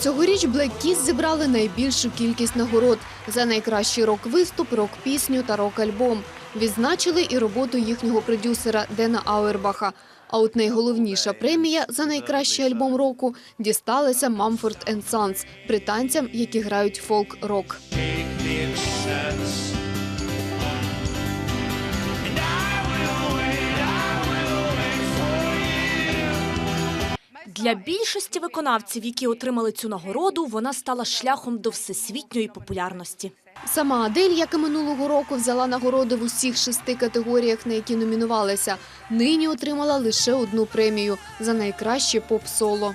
Цьогоріч Black Keys зібрали найбільшу кількість нагород за найкращий рок-виступ, рок-пісню та рок-альбом. Відзначили і роботу їхнього продюсера Дена Ауербаха. А от найголовніша премія за найкращий альбом року дісталася Mumford Sons – британцям, які грають фолк-рок. Для більшості виконавців, які отримали цю нагороду, вона стала шляхом до всесвітньої популярності. Сама Адель, як і минулого року, взяла нагороди в усіх шести категоріях, на які номінувалася. Нині отримала лише одну премію за найкраще поп-соло.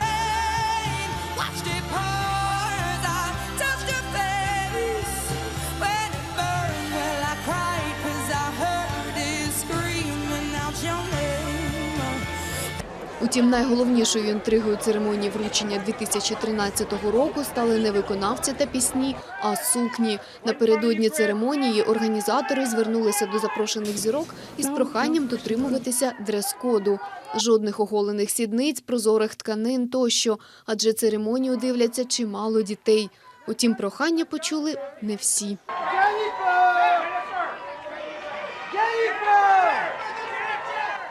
Утім, найголовнішою інтригою церемонії вручення 2013 року стали не виконавці та пісні, а сукні. Напередодні церемонії організатори звернулися до запрошених зірок із проханням дотримуватися дрес-коду. Жодних оголених сідниць, прозорих тканин тощо, адже церемонію дивляться чимало дітей. Утім, прохання почули не всі.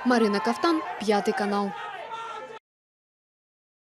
Марина Кафтан, п'ятий канал.